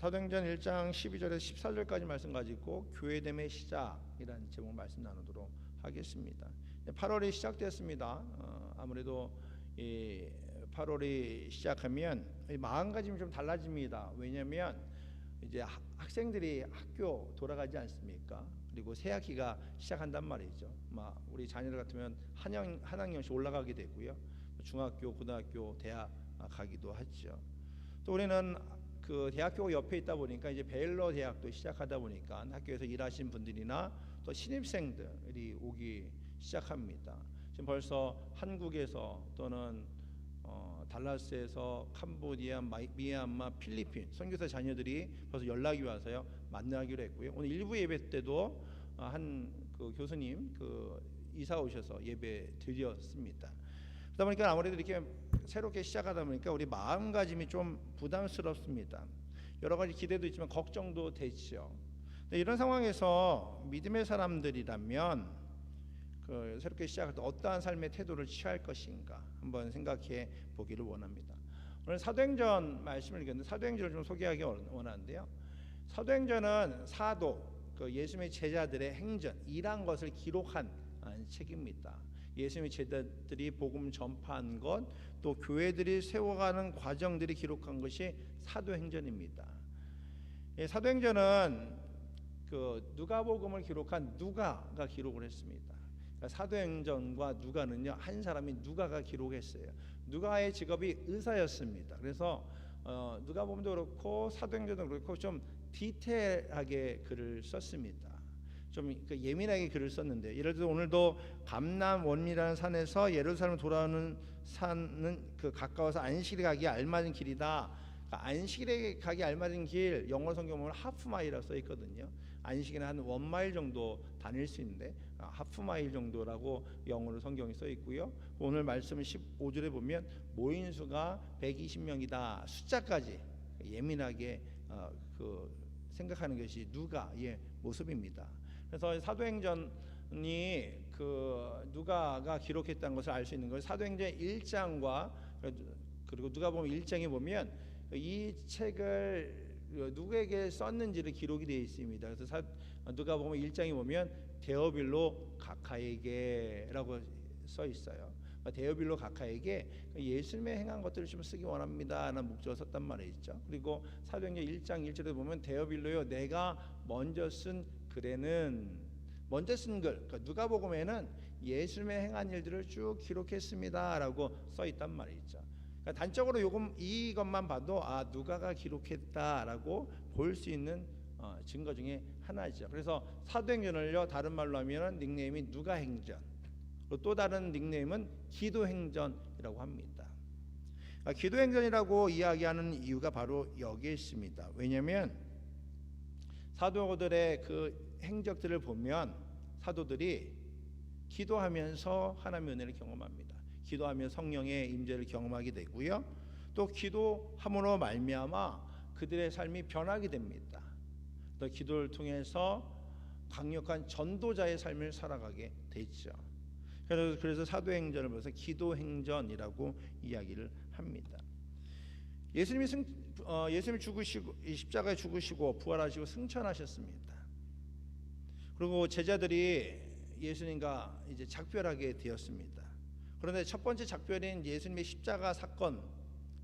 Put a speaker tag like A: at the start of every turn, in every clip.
A: 사도행전 1장 12절에서 14절까지 말씀 가지고 교회됨의 시작이라는 제목 말씀 나누도록 하겠습니다. 8월이 시작됐습니다. 어, 아무래도 이 8월이 시작하면 마음가짐이 좀 달라집니다. 왜냐하면 이제 학- 학생들이 학교 돌아가지 않습니까? 그리고 새 학기가 시작한단 말이죠. 막 우리 자녀들 같으면 한 학 한 학년씩 올라가게 되고요. 중학교, 고등학교, 대학 가기도 하죠. 또 우리는 그 대학교 옆에 있다 보니까 이제 베일러 대학도 시작하다 보니까 학교에서 일하신 분들이나 또 신입생들이 오기 시작합니다. 지금 벌써 한국에서 또는 어, 달라스에서 캄보디아, 마이- 미얀마, 필리핀 선교사 자녀들이 벌써 연락이 와서요 만나기로 했고요. 오늘 일부 예배 때도 어, 한그 교수님 그 이사 오셔서 예배 드렸습니다. 그러다 보니까 아무래도 이렇게 새롭게 시작하다 보니까 우리 마음가짐이 좀 부담스럽습니다. 여러 가지 기대도 있지만 걱정도 되죠. 이런 상황에서 믿음의 사람들이라면 그 새롭게 시작할 때 어떠한 삶의 태도를 취할 것인가 한번 생각해 보기를 원합니다. 오늘 사도행전 말씀을 읽었는데 사도행전을 좀 소개하기 원하는데요. 사도행전은 사도 그 예수님의 제자들의 행전 일한 것을 기록한 아, 책입니다. 예수님의 제자들이 복음 전파한 것, 또 교회들이 세워가는 과정들이 기록한 것이 사도행전입니다. 예, 사도행전은 그 누가복음을 기록한 누가가 기록을 했습니다. 그러니까 사도행전과 누가는요 한 사람이 누가가 기록했어요. 누가의 직업이 의사였습니다. 그래서 어, 누가복음도 그렇고 사도행전도 그렇고 좀 디테일하게 글을 썼습니다. 좀그 예민하게 글을 썼는데 예를 들어 오늘도 감남 원미라는 산에서 예루살렘 돌아오는 산은 그 가까워서 안식일에 가기 알맞은 길이다. 그러니까 안식일에 가기 알맞은 길 영어 성경 보면 하프 마일이라고 써 있거든요. 안식일은 한 원 마일 정도 다닐 수 있는데 아, 하프 마일 정도라고 영어로 성경이 써 있고요. 오늘 말씀 15절에 보면 모인 수가 120명이다. 숫자까지 예민하게 어, 그 생각하는 것이 누가의 모습입니다. 그래서 사도행전이 그 누가가 기록했다는 것을 알 수 있는 것은 사도행전 1장과 그리고 누가 보면 1장에 보면 이 책을 누구에게 썼는지를 기록이 되어 있습니다. 그래서 사, 누가 보면 1장에 보면 데어빌로 가카에게라고 써 있어요. 그러니까 데어빌로 가카에게 예수님의 행한 것들을 좀 쓰기 원합니다라는 목적을 썼단 말이죠. 그리고 사도행전 1장 1절에 보면 데어빌로요 내가 먼저 쓴 글에는 먼저 쓴 글, 그러니까 누가복음에는 예수님의 행한 일들을 쭉 기록했습니다라고 써 있단 말이죠. 그러니까 단적으로 요금 이것만 봐도 아 누가가 기록했다라고 볼 수 있는 어, 증거 중에 하나죠. 그래서 사도행전을요 다른 말로 하면은 닉네임이 누가행전, 또 다른 닉네임은 기도행전이라고 합니다. 아, 기도행전이라고 이야기하는 이유가 바로 여기에 있습니다. 왜냐하면 사도들의 그 행적들을 보면 사도들이 기도하면서 하나님의 은혜를 경험합니다. 기도하며 성령의 임재를 경험하게 되고요. 또 기도함으로 말미암아 그들의 삶이 변하게 됩니다. 또 기도를 통해서 강력한 전도자의 삶을 살아가게 되죠. 그래서 그래서 사도행전을 보면서 기도행전이라고 이야기를 합니다. 예수님이 승, 어, 예수님이 죽으시고 이 십자가에 죽으시고 부활하시고 승천하셨습니다. 그리고 제자들이 예수님과 이제 작별하게 되었습니다. 그런데 첫 번째 작별인 예수님의 십자가 사건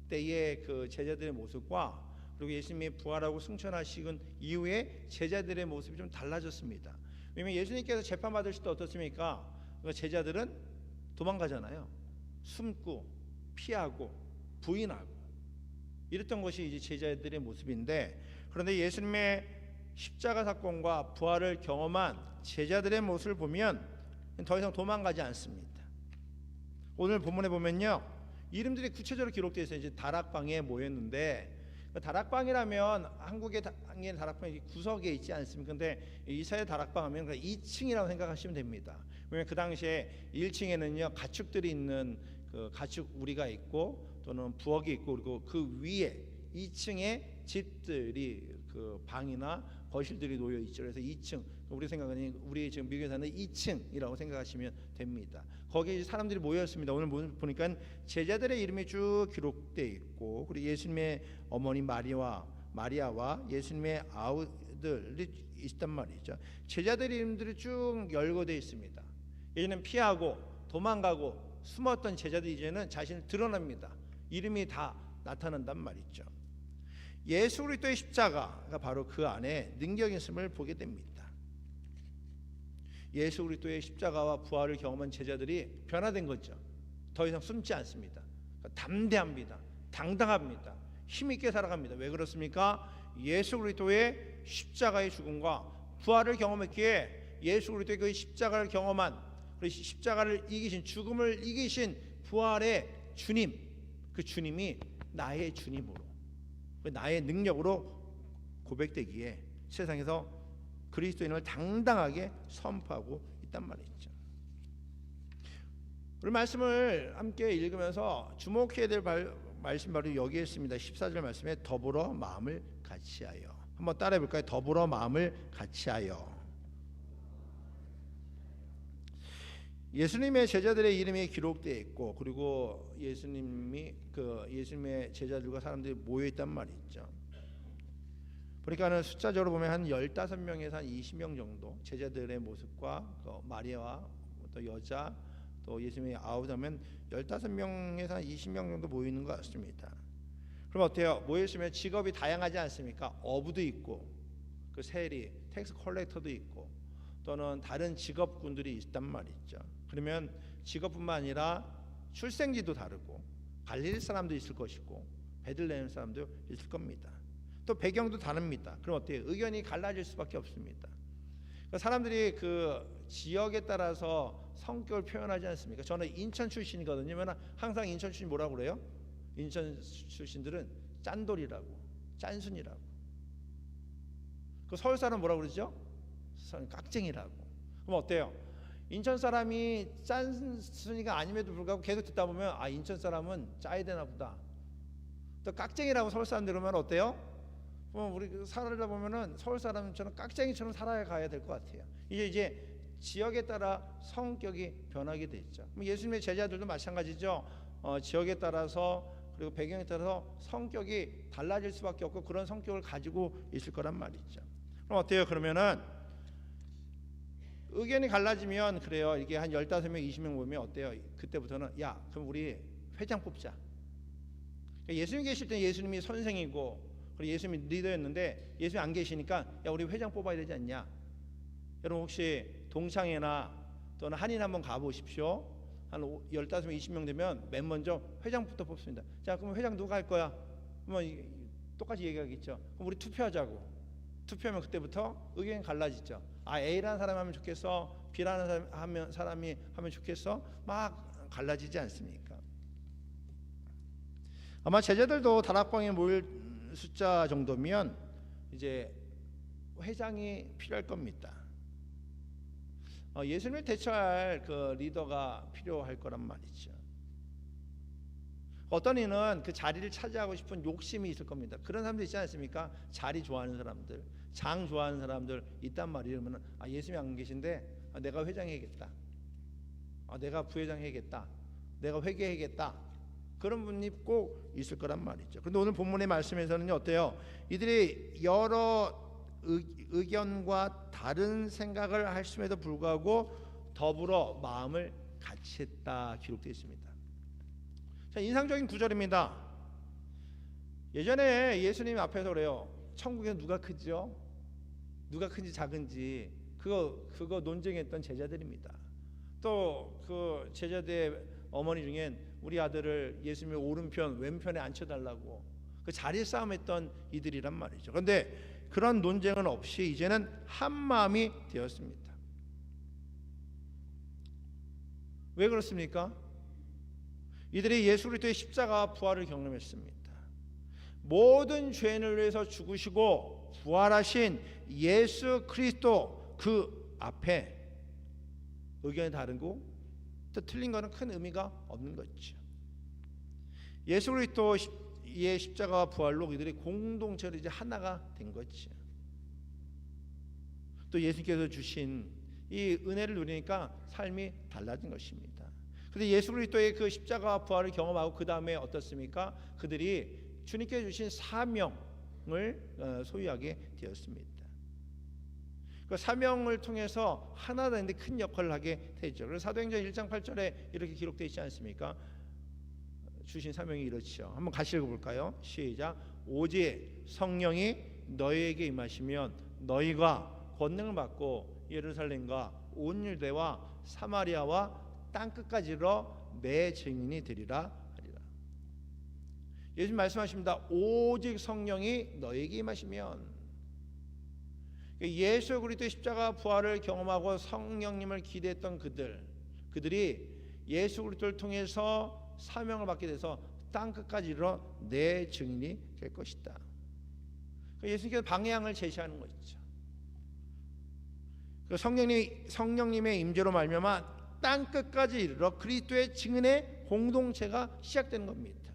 A: 때의 그 제자들의 모습과 그리고 예수님이 부활하고 승천하시은 이후에 제자들의 모습이 좀 달라졌습니다. 왜냐면 예수님께서 재판 받으실 때 어떻습니까? 그 제자들은 도망가잖아요. 숨고 피하고 부인하고 이랬던 것이 이제 제자들의 모습인데 그런데 예수님의 십자가 사건과 부활을 경험한 제자들의 모습을 보면 더 이상 도망가지 않습니다. 오늘 본문에 보면요 이름들이 구체적으로 기록되어 있어요. 이제 다락방에 모였는데 그 다락방이라면 한국의 당연히 다락방이 구석에 있지 않습니까? 근데 이사의 다락방 하면 2층이라고 생각하시면 됩니다. 왜냐면 그 당시에 1층에는요 가축들이 있는 그 가축 우리가 있고 또는 부엌이 있고 그리고 그 위에 2층에 집들이 그 방이나 거실들이 놓여 있죠. 그래서 2층 우리 생각은 우리 지금 미국에 사는 2층이라고 생각하시면 됩니다. 거기에 사람들이 모였습니다. 오늘 보니까 제자들의 이름이 쭉 기록되어 있고 그리고 예수님의 어머니 마리와 마리아와 예수님의 아우들이 있단 말이죠. 제자들 이름들이 쭉 열거되어 있습니다. 예전엔 피하고 도망가고 숨었던 제자들 이제는 자신을 드러납니다. 이름이 다 나타난단 말이죠. 예수 그리스도의 십자가가 바로 그 안에 능력 있음을 보게 됩니다. 예수 그리스도의 십자가와 부활을 경험한 제자들이 변화된 거죠. 더 이상 숨지 않습니다. 담대합니다. 당당합니다. 힘 있게 살아갑니다. 왜 그렇습니까? 예수 그리스도의 십자가의 죽음과 부활을 경험했기에 예수 그리스도의 그 십자가를 경험한 그 십자가를 이기신 죽음을 이기신 부활의 주님 그 주님이 나의 주님으로 그 나의 능력으로 고백되기에 세상에서 그리스도인을 당당하게 선포하고 있단 말이죠. 오늘 말씀을 함께 읽으면서 주목해야 될 발- 말씀 바로 여기에 있습니다. 14절 말씀에 더불어 마음을 같이하여 한번 따라해 볼까요? 더불어 마음을 같이하여 예수님의 제자들의 이름이 기록되어 있고 그리고 예수님이 그 예수님의 제자들과 사람들이 모여 있단 말이죠. 그러니까는 숫자적으로 보면 한 15명에서 한 20명 정도 제자들의 모습과 그 마리아와 또 여자 또 예수님의 아우자면 15명에서 한 20명 정도 모여 있는 것 같습니다. 그럼 어때요? 모여 있으면 직업이 다양하지 않습니까? 어부도 있고 그 세리, 텍스 컬렉터도 있고 또는 다른 직업군들이 있단 말이죠. 그러면 직업뿐만 아니라 출생지도 다르고 갈릴 사람도 있을 것이고 베들레헴 사람도 있을 겁니다. 또 배경도 다릅니다. 그럼 어때요? 의견이 갈라질 수밖에 없습니다. 그러니까 사람들이 그 지역에 따라서 성격을 표현하지 않습니까? 저는 인천 출신이거든요. 그러면 항상 인천 출신 뭐라고 그래요? 인천 출신들은 짠돌이라고, 짠순이라고. 그 서울 사람 뭐라고 그러죠? 선- 깍쟁이라고. 그럼 어때요? 인천 사람이 짠순이가 아님에도 불구하고 계속 듣다 보면 아 인천 사람은 짜야 되나 보다. 또 깍쟁이라고 서울 사람들 그러면 어때요? 그럼 우리 그 살아다 보면은 서울 사람처럼 깍쟁이처럼 살아야 가야 될 것 같아요. 이제 이제 지역에 따라 성격이 변하게 돼 있죠. 예수님의 제자들도 마찬가지죠. 어, 지역에 따라서 그리고 배경에 따라서 성격이 달라질 수밖에 없고 그런 성격을 가지고 있을 거란 말이죠. 그럼 어때요? 그러면은 의견이 갈라지면 그래요. 이게 한 15명, 20명 모이면 어때요? 그때부터는 야, 그럼 우리 회장 뽑자. 그러니까 예수님 계실 때 예수님이 선생이고 그리고 예수님이 리더였는데 예수님 안 계시니까 야, 우리 회장 뽑아야 되지 않냐? 여러분 혹시 동창회나 또는 한인 한번 가 보십시오. 한 15명, 20명 되면 맨 먼저 회장부터 뽑습니다. 자, 그럼 회장 누가 할 거야? 그러면 이- 똑같이 얘기하겠죠. 그럼 우리 투표하자고. 투표하면 그때부터 의견이 갈라지죠. 아 A라는 사람이 하면 좋겠어, B라는 사람 하면 사람이 하면 좋겠어, 막 갈라지지 않습니까? 아마 제자들도 다락방에 모일 숫자 정도면 이제 회장이 필요할 겁니다. 어, 예수님을 대처할 그 리더가 필요할 거란 말이죠. 어떤 이는 그 자리를 차지하고 싶은 욕심이 있을 겁니다. 그런 사람들 있지 않습니까? 자리 좋아하는 사람들, 장 좋아하는 사람들 있단. 그러면 아 예수님이 안 계신데 아, 내가 회장해야겠다. 아 내가 부회장 해야겠다. 내가 회계해야겠다. 그런 분이 꼭 있을 거란 말이죠. 그런데 오늘 본문의 말씀에서는 어때요? 이들이 여러 의, 의견과 다른 생각을 하심에도 불구하고 더불어 마음을 같이 했다 기록되어 있습니다. 자, 인상적인 구절입니다. 예전에 예수님 앞에서 그래요. 천국에 누가 크죠? 누가 큰지 작은지 그거 그거 논쟁했던 제자들입니다. 또 그 제자들의 어머니 중엔 우리 아들을 예수님의 오른편 왼편에 앉혀달라고 그 자리 싸움했던 이들이란 말이죠. 그런데 그런 논쟁은 없이 이제는 한 마음이 되었습니다. 왜 그렇습니까? 이들이 예수 그리스도의 십자가 부활을 경험했습니다. 모든 죄인을 위해서 죽으시고 부활하신 예수 그리스도 그 앞에 의견이 다르고 또 틀린 거는 큰 의미가 없는 거죠. 예수 그리스도의 십자가와 부활로 이들이 공동체로 이제 하나가 된 거죠. 또 예수께서 주신 이 은혜를 누리니까 삶이 달라진 것입니다. 근데 예수 그리스도의 그 십자가와 부활을 경험하고 그 다음에 어떻습니까? 그들이 주님께 주신 사명, 어, 소유하게 되었습니다. 그 사명을 통해서 하나 되는데 큰 역할을 하게 되죠. 그래서 사도행전 1장 8절에 이렇게 기록되어 있지 않습니까? 주신 사명이 이렇죠. 한번 같이 읽어볼까요? 시작. 오직 성령이 너희에게 임하시면 너희가 권능을 받고 예루살렘과 온 유대와 사마리아와 땅 끝까지로 내 증인이 되리라 하리라. 예수님 말씀하십니다. 오직 성령이 너희에게 임하시면 예수 그리스도의 십자가 부활을 경험하고 성령님을 기대했던 그들 그들이 예수 그리스도를 통해서 사명을 받게 돼서 땅 끝까지 이르러 내 증인이 될 것이다. 그러니까 예수님께서 방향을 제시하는 것이죠. 그 성령님 성령님의 임재로 말미암아 땅 끝까지 이르러 그리스도의 증인의 공동체가 시작되는 겁니다.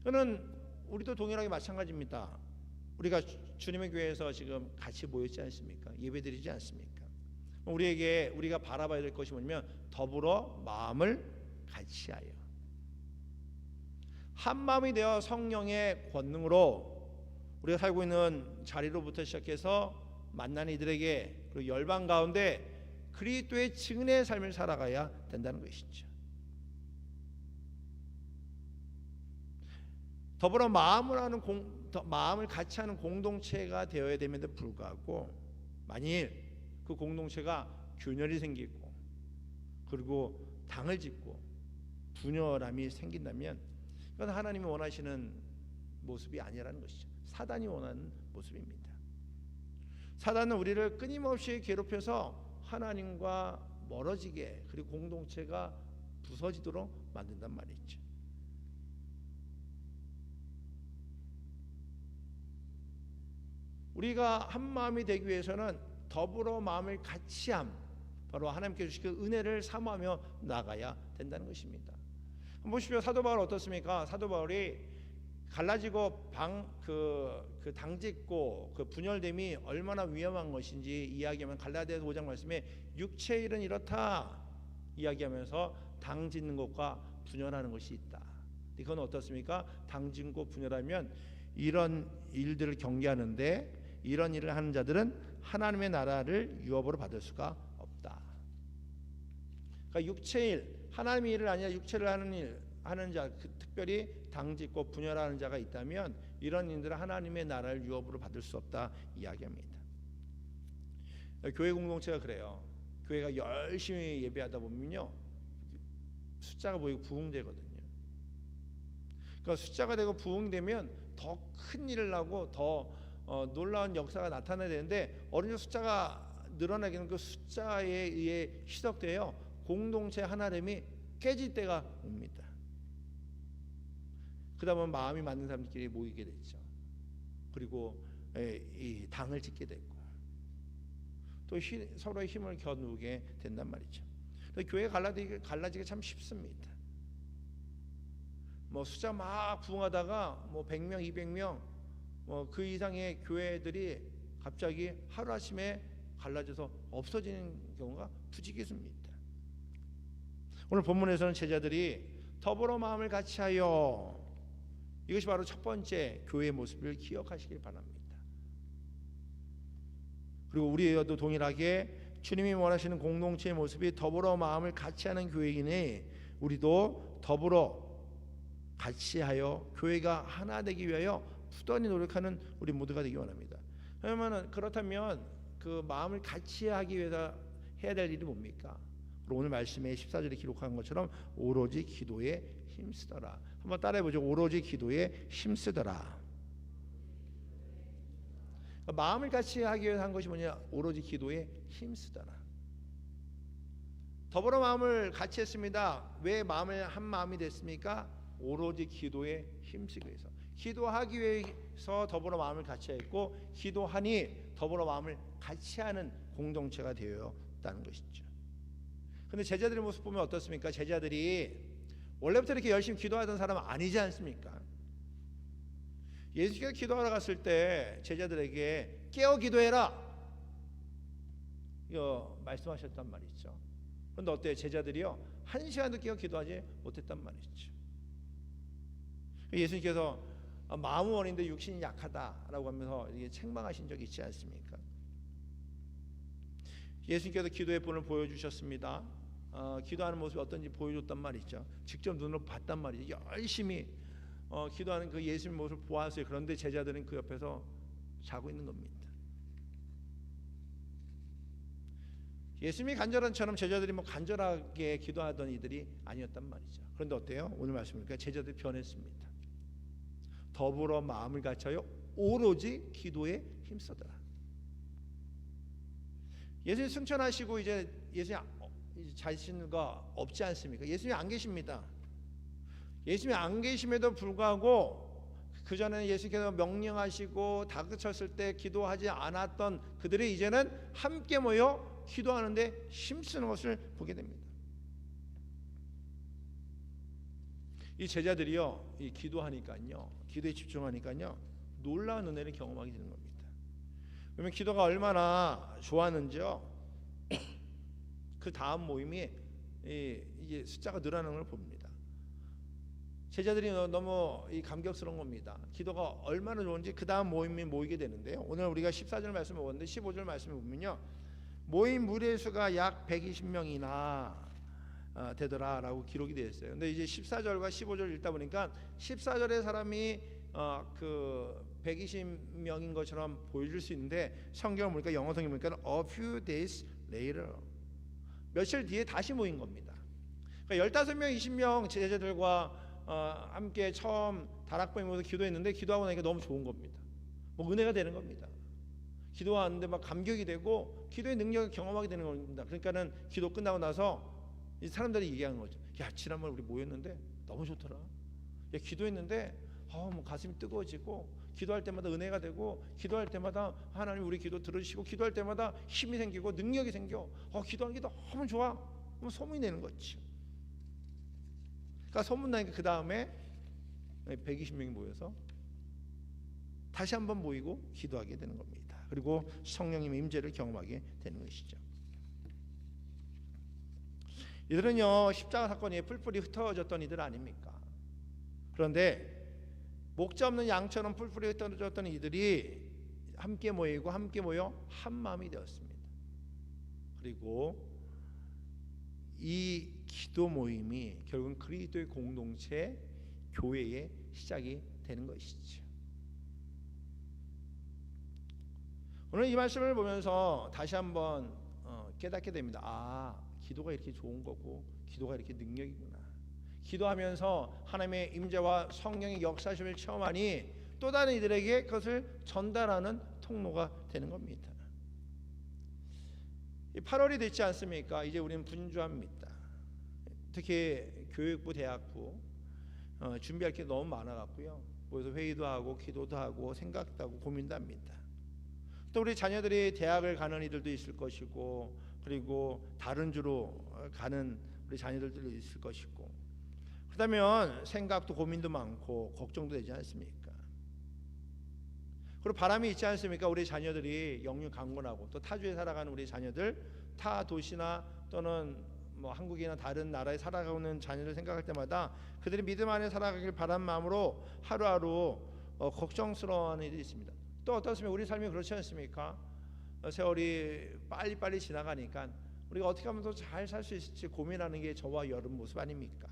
A: 이거는 우리도 동일하게 마찬가지입니다. 우리가 주님의 교회에서 지금 같이 모였지 않습니까? 예배드리지 않습니까? 우리에게 우리가 바라봐야 될 것이 뭐냐면 더불어 마음을 같이하여 한 마음이 되어 성령의 권능으로 우리가 살고 있는 자리로부터 시작해서 만난 이들에게 그리고 열방 가운데 그리스도의 증인의 삶을 살아가야 된다는 것이죠. 더불어 마음을 하는 공, 마음을 같이 하는 공동체가 되어야 됨에도 불구하고 만일 그 공동체가 균열이 생기고 그리고 당을 짓고 분열함이 생긴다면 그건 하나님이 원하시는 모습이 아니라는 것이죠. 사단이 원하는 모습입니다. 사단은 우리를 끊임없이 괴롭혀서 하나님과 멀어지게 그리고 공동체가 부서지도록 만든단 말이죠. 우리가 한 마음이 되기 위해서는 더불어 마음을 같이함 바로 하나님께 주신 그 은혜를 사모하며 나가야 된다는 것입니다. 보십시오 사도 바울 어떻습니까? 사도 바울이 갈라지고 방그 그 당짓고 그 분열됨이 얼마나 위험한 것인지 이야기하면 갈라디아서 5장 말씀에 육체의 일은 이렇다 이야기하면서 당짓는 것과 분열하는 것이 있다. 이건 어떻습니까? 당짓고 분열하면 이런 일들을 경계하는데 이런 일을 하는 자들은 하나님의 나라를 유업으로 받을 수가 없다. 그러니까 육체의 일, 하나님의 일을 아니라 육체를 하는 일 하는 자, 그 특별히 당짓고 분열하는 자가 있다면 이런 인들은 하나님의 나라를 유업으로 받을 수 없다 이야기합니다. 교회 공동체가 그래요. 교회가 열심히 예배하다 보면요 숫자가 보이고 부흥되거든요. 그러니까 숫자가 되고 부흥되면 더 큰 일을 하고 더 어, 놀라운 역사가 나타나야 되는데 어린이 숫자가 늘어나기는 그 숫자에 의해 희석되어 공동체 하나됨이 깨질 때가 옵니다. 그다음에 마음이 맞는 사람들끼리 모이게 됐죠. 그리고 에, 이 당을 짓게 됐고 또 히, 서로의 힘을 겨누게 된단 말이죠. 교회 갈라지기, 갈라지기 참 쉽습니다. 뭐 숫자 막 부흥하다가 뭐 100명, 200명 뭐 그 이상의 교회들이 갑자기 하루아침에 갈라져서 없어지는 경우가 부지기수입니다. 오늘 본문에서는 제자들이 더불어 마음을 같이하여 이것이 바로 첫 번째 교회의 모습을 기억하시길 바랍니다. 그리고 우리여도 동일하게 주님이 원하시는 공동체의 모습이 더불어 마음을 같이 하는 교회이니 우리도 더불어 같이 하여 교회가 하나 되기 위하여 부단히 노력하는 우리 모두가 되기 원합니다. 그러면 그렇다면 그 마음을 같이 하기 위해서 해야 될 일이 뭡니까? 오늘 말씀에 14절에 기록한 것처럼 오로지 기도에 힘쓰더라. 한번 따라해 보죠. 오로지 기도에 힘쓰더라. 마음을 같이 하기 위해서 한 것이 뭐냐? 오로지 기도에 힘쓰더라. 더불어 마음을 같이 했습니다. 왜 마음을 한 마음이 됐습니까? 오로지 기도에 힘쓰기 위해서. 기도하기 위해서 더불어 마음을 같이 했고 기도하니 더불어 마음을 같이 하는 공동체가 되었다는 것이죠. 근데 제자들의 모습 보면 어떻습니까? 제자들이 원래부터 이렇게 열심히 기도하던 사람은 아니지 않습니까? 예수께서 기도하러 갔을 때 제자들에게 깨어 기도해라. 이거 말씀하셨단 말이죠. 그런데 어때요? 제자들이요 한 시간도 깨어 기도하지 못했단 말이죠. 예수님께서 아, 마음은 원인데 육신이 약하다라고 하면서 이게 책망하신 적이 있지 않습니까? 예수님께서 기도의 본을 보여주셨습니다. 어, 기도하는 모습이 어떤지 보여줬단 말이죠. 직접 눈으로 봤단 말이죠. 열심히 어, 기도하는 그 예수님 모습을 보았어요. 그런데 제자들은 그 옆에서 자고 있는 겁니다. 예수님이 간절한처럼 제자들이 뭐 간절하게 기도하던 이들이 아니었단 말이죠. 그런데 어때요? 오늘 말씀이니까 제자들이 변했습니다. 더불어 마음을 갖춰요. 오로지 기도에 힘써더라. 예수님 승천하시고 이제 예수님 어, 자신과 없지 않습니까? 예수님 안 계십니다. 예수님이 안 계심에도 불구하고 그 전에 예수께서 명령하시고 다그쳤을 때 기도하지 않았던 그들이 이제는 함께 모여 기도하는데 힘쓰는 것을 보게 됩니다. 이 제자들이요, 이 기도하니까요, 기도에 집중하니까요, 놀라운 은혜를 경험하게 되는 겁니다. 그러면 기도가 얼마나 좋았는지요. 그 다음 모임이 이게 숫자가 늘어나는 걸 봅니다. 제자들이 너무 감격스러운 겁니다. 기도가 얼마나 좋은지 그 다음 모임이 모이게 되는데요. 오늘 우리가 14절 말씀을 보는데 15절 말씀을 보면요. 모임 무리의 수가 약 120명이나 어, 되더라라고 기록이 되어 있어요. 근데 이제 14절과 15절 읽다 보니까 14절의 사람이 어, 그 120명인 것처럼 보여줄 수 있는데 성경을 보니까 영어 성경 보니까 a few days later 며칠 뒤에 다시 모인 겁니다. 그러니까 15명, 20명 제자들과 어, 함께 처음 다락방에 모여서 기도했는데 기도하고 나니까 너무 좋은 겁니다. 뭐 은혜가 되는 겁니다. 기도하는데 막 감격이 되고 기도의 능력을 경험하게 되는 겁니다. 그러니까는 기도 끝나고 나서 이 사람들이 얘기하는 거죠. 야 지난번 우리 모였는데 너무 좋더라. 야 기도했는데 아뭐 가슴이 뜨거워지고 기도할 때마다 은혜가 되고 기도할 때마다 하나님 우리 기도 들으시고 기도할 때마다 힘이 생기고 능력이 생겨. 어 기도하는 게 너무 좋아. 그럼 소문이 내는 거지. 그러니까 소문 나니까 그 다음에 120명이 모여서 다시 한번 모이고 기도하게 되는 겁니다. 그리고 성령님의 임재를 경험하게 되는 것이죠. 이들은요 십자가 사건에 뿔뿔이 흩어졌던 이들 아닙니까? 그런데 목자 없는 양처럼 뿔뿔이 흩어졌던 이들이 함께 모이고 함께 모여 한 마음이 되었습니다. 그리고 이 기도 모임이 결국은 그리스도의 공동체 교회의 시작이 되는 것이죠. 오늘 이 말씀을 보면서 다시 한번 어, 깨닫게 됩니다. 아, 기도가 이렇게 좋은 거고 기도가 이렇게 능력이구나. 기도하면서 하나님의 임재와 성령의 역사심을 체험하니 또 다른 이들에게 그것을 전달하는 통로가 되는 겁니다. 8월이 됐지 않습니까? 이제 우리는 분주합니다. 특히 교육부, 대학부 어, 준비할 게 너무 많아갖고요. 모여서 회의도 하고 기도도 하고 생각도 하고 고민도 합니다. 또 우리 자녀들이 대학을 가는 이들도 있을 것이고 그리고 다른 주로 가는 우리 자녀들도 있을 것이고 그러면 생각도 고민도 많고 걱정도 되지 않습니까? 그리고 바람이 있지 않습니까? 우리 자녀들이 영유 강건하고 또 타주에 살아가는 우리 자녀들 타 도시나 또는 뭐 한국이나 다른 나라에 살아가는 자녀들 생각할 때마다 그들이 믿음 안에 살아가길 바란 마음으로 하루하루 어, 걱정스러워하는 일이 있습니다. 또 어떻습니까? 우리 삶이 그렇지 않습니까? 어, 세월이 빨리빨리 지나가니까 우리가 어떻게 하면 더 잘 살 수 있을지 고민하는 게 저와 여름 모습 아닙니까?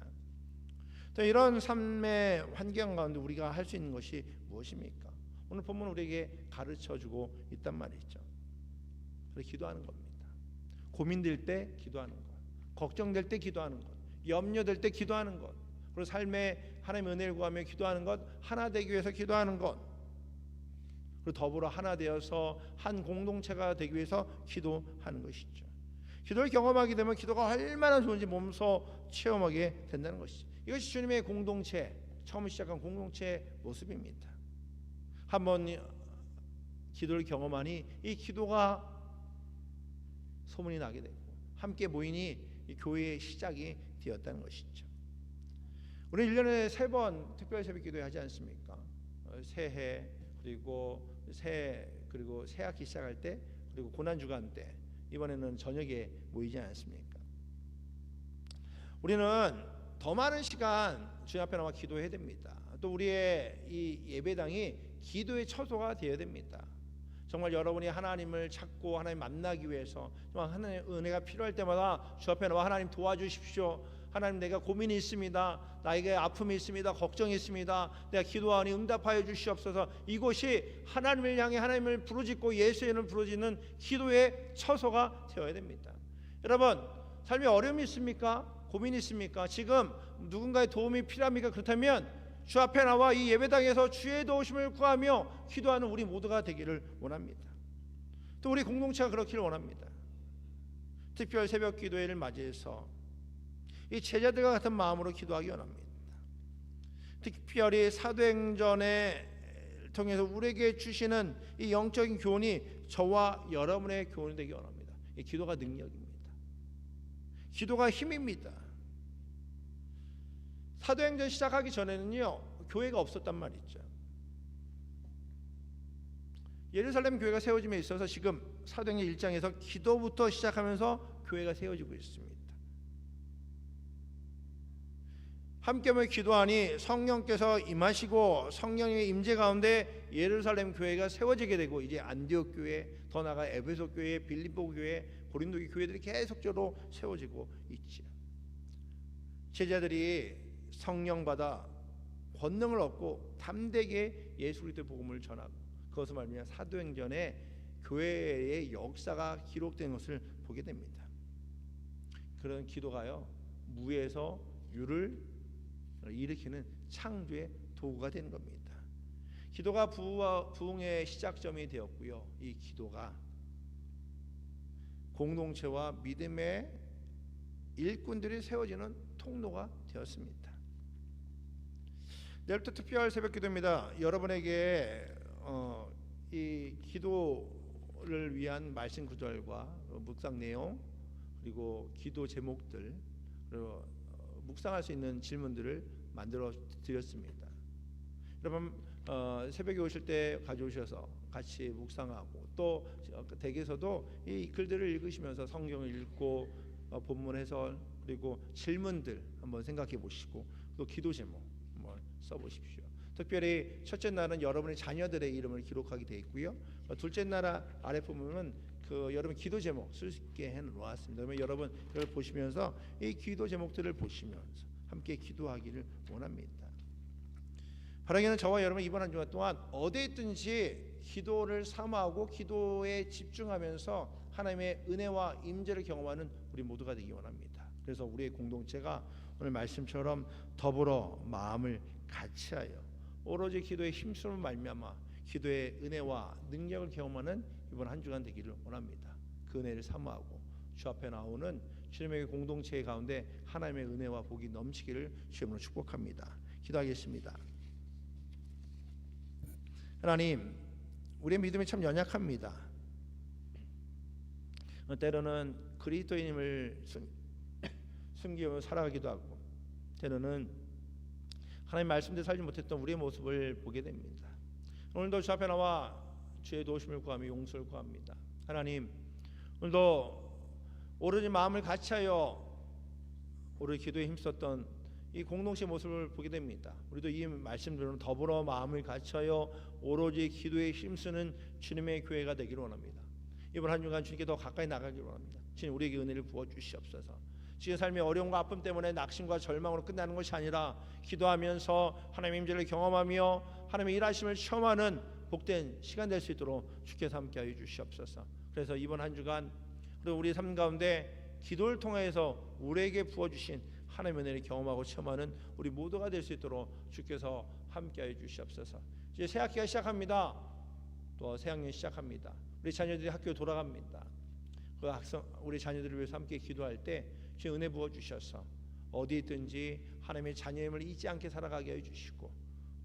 A: 또 이런 삶의 환경 가운데 우리가 할 수 있는 것이 무엇입니까? 오늘 본문 우리에게 가르쳐 주고 있단 말이죠. 그래 기도하는 겁니다. 고민될 때 기도하는 것, 걱정될 때 기도하는 것, 염려될 때 기도하는 것, 그리고 삶에 하나님의 은혜를 구하며 기도하는 것, 하나 되기 위해서 기도하는 것, 그리고 더불어 하나 되어서 한 공동체가 되기 위해서 기도하는 것이죠. 기도를 경험하게 되면 기도가 얼마나 좋은지 몸소 체험하게 된다는 것이죠. 이것이 주님의 공동체 처음 시작한 공동체의 모습입니다. 한번 기도를 경험하니 이 기도가 소문이 나게 되고 함께 모이니 교회의 시작이 되었다는 것이죠. 우리 1년에 세 번 특별 새벽 기도 하지 않습니까? 어, 새해 그리고 새 그리고 새 학기 시작할 때 그리고 고난 주간 때 이번에는 저녁에 모이지 않습니까? 우리는 더 많은 시간 주님 앞에 나와 기도해야 됩니다. 또 우리의 이 예배당이 기도의 처소가 되어야 됩니다. 정말 여러분이 하나님을 찾고 하나님 만나기 위해서 정말 하나님의 은혜가 필요할 때마다 주 앞에 나와 하나님 도와주십시오. 하나님 내가 고민이 있습니다. 나에게 아픔이 있습니다. 걱정이 있습니다. 내가 기도하니 응답하여 주시옵소서. 이곳이 하나님을 향해 하나님을 부르짖고 예수의 이름을 부르짖는 기도의 처소가 되어야 됩니다. 여러분 삶에 어려움이 있습니까? 고민이 있습니까? 지금 누군가의 도움이 필요합니까? 그렇다면 주 앞에 나와 이 예배당에서 주의 도우심을 구하며 기도하는 우리 모두가 되기를 원합니다. 또 우리 공동체가 그렇기를 원합니다. 특별 새벽 기도회를 맞이해서 이 제자들과 같은 마음으로 기도하기 원합니다. 특별히 사도행전에 통해서 우리에게 주시는 이 영적인 교훈이 저와 여러분의 교훈이 되기 원합니다. 이 기도가 능력입니다. 기도가 힘입니다. 사도행전 시작하기 전에는요 교회가 없었단 말이죠. 예루살렘 교회가 세워짐에 있어서 지금 사도행전 1장에서 기도부터 시작하면서 교회가 세워지고 있습니다. 함께 모여 기도하니 성령께서 임하시고 성령의 임재 가운데 예루살렘 교회가 세워지게 되고 이제 안디옥 교회, 더 나아가 에베소 교회, 빌립보 교회, 고린도 교회들이 계속적으로 세워지고 있지요. 제자들이 성령 받아 권능을 얻고 담대게 예수 그리스도의 복음을 전하고 그것을 말미암아 사도행전에 교회의 역사가 기록된 것을 보게 됩니다. 그런 기도가요 무에서 유를 일으키는 창조의 도구가 되는 겁니다. 기도가 부흥의 시작점이 되었고요. 이 기도가 공동체와 믿음의 일꾼들이 세워지는 통로가 되었습니다. 내일부터 특별 새벽 기도입니다. 여러분에게 어, 이 기도를 위한 말씀 구절과 묵상 내용 그리고 기도 제목들 그리고 묵상할 수 있는 질문들을 만들어 드렸습니다. 여러분 어, 새벽에 오실 때 가져오셔서 같이 묵상하고 또 댁에서도 이 글들을 읽으시면서 성경을 읽고 어, 본문 해설 그리고 질문들 한번 생각해 보시고 또 기도 제목 써보십시오. 특별히 첫째 날은 여러분의 자녀들의 이름을 기록하게 되어 있고요. 어, 둘째 날 아래 부분은 그 여러분 기도 제목 쓸 수 있게 해 놓았습니다. 그러면 여러분 이걸 보시면서 이 기도 제목들을 보시면서 함께 기도하기를 원합니다. 바라기는 저와 여러분 이번 한 주간 동안 어디에 있든지 기도를 사모하고 기도에 집중하면서 하나님의 은혜와 임재를 경험하는 우리 모두가 되기 원합니다. 그래서 우리의 공동체가 오늘 말씀처럼 더불어 마음을 같이하여 오로지 기도에 힘쓰는 말미암아 기도의 은혜와 능력을 경험하는 이번 한 주간 되기를 원합니다. 그 은혜를 사모하고 주 앞에 나오는 주님의 공동체 가운데 하나님의 은혜와 복이 넘치기를 주님으로 축복합니다. 기도하겠습니다. 하나님, 우리의 믿음이 참 연약합니다. 때로는 그리스도인임을 숨기며 살아가기도 하고, 때로는 하나님 말씀대로 살지 못했던 우리의 모습을 보게 됩니다. 오늘도 주 앞에 나와 주의 도우심을 구하며 용서를 구합니다. 하나님, 오늘도 오로지 마음을 같이하여 오로지 기도에 힘썼던 이 공동체 모습을 보게 됩니다. 우리도 이 말씀들은 더불어 마음을 같이하여 오로지 기도에 힘쓰는 주님의 교회가 되기를 원합니다. 이번 한 주간 주님께 더 가까이 나가기를 원합니다. 주님 우리에게 은혜를 부어 주시옵소서. 지금 삶의 어려움과 아픔 때문에 낙심과 절망으로 끝나는 것이 아니라 기도하면서 하나님의 임재를 경험하며 하나님의 일하심을 체험하는 복된 시간 될 수 있도록 주께서 함께하여 주시옵소서. 그래서 이번 한 주간 그리고 우리 삶 가운데 기도를 통해서 우리에게 부어주신 하나님의 은혜를 경험하고 체험하는 우리 모두가 될 수 있도록 주께서 함께하여 주시옵소서. 이제 새 학기가 시작합니다. 또 새 학년 시작합니다. 우리 자녀들이 학교 돌아갑니다. 그 학생 우리 자녀들을 위해서 함께 기도할 때 주의 은혜 부어 주셔서 어디 있든지 하나님의 자녀임을 잊지 않게 살아가게 해 주시고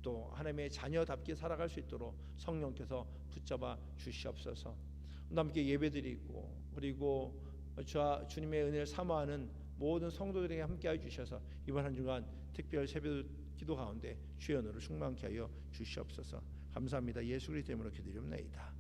A: 또 하나님의 자녀답게 살아갈 수 있도록 성령께서 붙잡아 주시옵소서. 함께 예배드리고 그리고 주 주님의 은혜를 사모하는 모든 성도들에게 함께하여 주셔서 이번 한 주간 특별 새벽 기도 가운데 주의 은혜를 충만케 하여 주시옵소서. 감사합니다. 예수 그리스도 이름으로 기도드립니다.